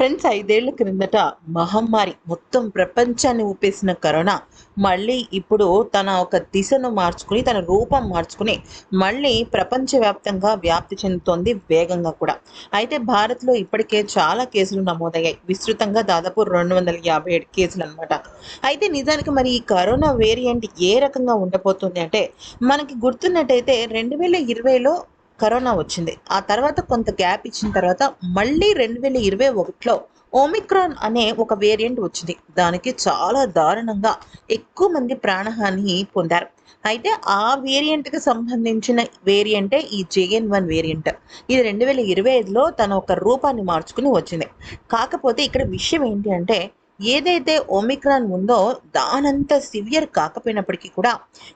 Friends ఐదేళ్ళ క్రిందట మహమ్మారి మొత్తం ప్రపంచాన్ని ఊపేసిన కరోనా మళ్ళీ ఇప్పుడు తన ఒక దిశను మార్చుకుని తన రూపం మార్చుకుని మళ్ళీ ప్రపంచవ్యాప్తంగా వ్యాప్తి చెందుతోంది వేగంగా కూడా. అయితే భారత్లో ఇప్పటికే చాలా కేసులు నమోదయ్యాయి. విస్తృతంగా దాదాపు రెండు వందల యాభై ఏడు కేసులు అనమాట అయితే నిజానికి మరి ఈ కరోనా వేరియంట్ ఏ రకంగా ఉండబోతుంది అంటే మనకి గుర్తున్నట్టయితే రెండు వేల ఇరవైలో కరోనా వచ్చింది. ఆ తర్వాత కొంత గ్యాప్ ఇచ్చిన తర్వాత మళ్ళీ రెండు వేల ఇరవై ఒకటిలో ఓమిక్రాన్ అనే ఒక వేరియంట్ వచ్చింది. దానికి చాలా దారుణంగా ఎక్కువ మంది ప్రాణహాని పొందారు. అయితే ఆ వేరియంట్కి సంబంధించిన వేరియంటే ఈ జేఎన్ వన్ వేరియంట్. ఇది రెండు వేల ఇరవై ఐదులో తన ఒక రూపాన్ని మార్చుకుని వచ్చింది. కాకపోతే ఇక్కడ విషయం ఏంటి అంటే ఏదైతే ఒమిక్రాన్ ఉందో దానంత సివియర్ కాకపోయినప్పటికీ కూడా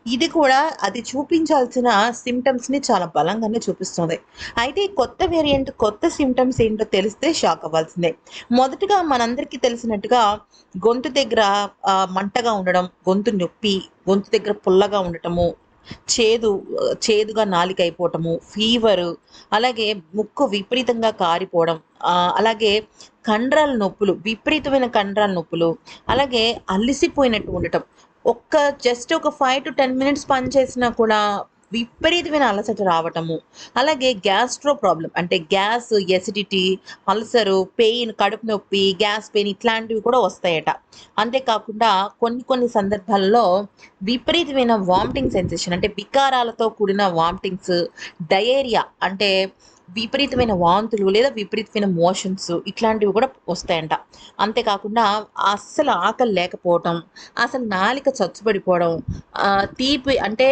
ఇది కూడా అది చూపించాల్సిన సిమ్టమ్స్ని చాలా బలంగానే చూపిస్తుంది. అయితే కొత్త వేరియంట్ కొత్త సిమ్టమ్స్ ఏంటో తెలిస్తే షాక్ అవ్వాల్సిందే. మొదటగా మనందరికీ తెలిసినట్టుగా గొంతు దగ్గర మంటగా ఉండడం గొంతు నొప్పి గొంతు దగ్గర పుల్లగా ఉండటము చేదు చేదుగా నాలిక అయిపోవటము ఫీవరు అలాగే ముక్కు విపరీతంగా కారిపోవడం అలాగే కండరాల నొప్పులు విపరీతమైన కండరాల నొప్పులు అలాగే అలసిపోయినట్టు ఉండటం. ఒక్క జస్ట్ ఒక ఫైవ్ టు టెన్ మినిట్స్ పని చేసినా కూడా విపరీతమైన అలసట రావటము. అలాగే గ్యాస్ట్రో ప్రాబ్లం అంటే గ్యాస్ ఎసిడిటీ అల్సరు పెయిన్ కడుపు నొప్పి గ్యాస్ పెయిన్ ఇట్లాంటివి కూడా వస్తాయట. అంతేకాకుండా కొన్ని కొన్ని సందర్భాల్లో విపరీతమైన వామిటింగ్ సెన్సేషన్ అంటే వికారాలతో కూడిన వామిటింగ్స్ డయేరియా అంటే విపరీతమైన వాంతులు లేదా విపరీతమైన మోషన్స్ ఇట్లాంటివి కూడా వస్తాయంట. అంతేకాకుండా అస్సలు ఆకలి లేకపోవటం అసలు నాలిక చచ్చుబడిపోవడం తీపి అంటే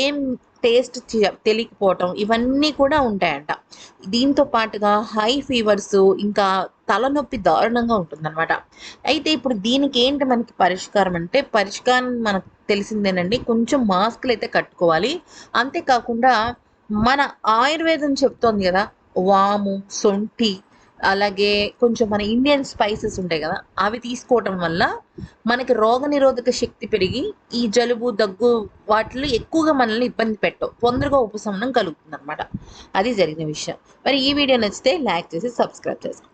ఏం టేస్ట్ తెలియకపోవటం ఇవన్నీ కూడా ఉంటాయంట. దీంతో పాటుగా హై ఫీవర్స్ ఇంకా తలనొప్పి దారుణంగా ఉంటుందన్నమాట. అయితే ఇప్పుడు దీనికి ఏంటి మనకి పరిష్కారం అంటే పరిష్కారం మనకు తెలిసిందేనండి కొంచెం మాస్కులు అయితే కట్టుకోవాలి. అంతేకాకుండా మన ఆయుర్వేదం చెప్తోంది కదా వాము సొంటి అలాగే కొంచెం మన ఇండియన్ స్పైసెస్ ఉంటాయి కదా అవి తీసుకోవటం వల్ల మనకి రోగనిరోధక శక్తి పెరిగి ఈ జలుబు దగ్గు వాటిలో ఎక్కువగా మనల్ని ఇబ్బంది పెట్టవు. తొందరగా ఉపశమనం కలుగుతుంది అనమాట అది జరిగిన విషయం. మరి ఈ వీడియో నచ్చితే లైక్ చేసి సబ్స్క్రైబ్ చేసుకోండి.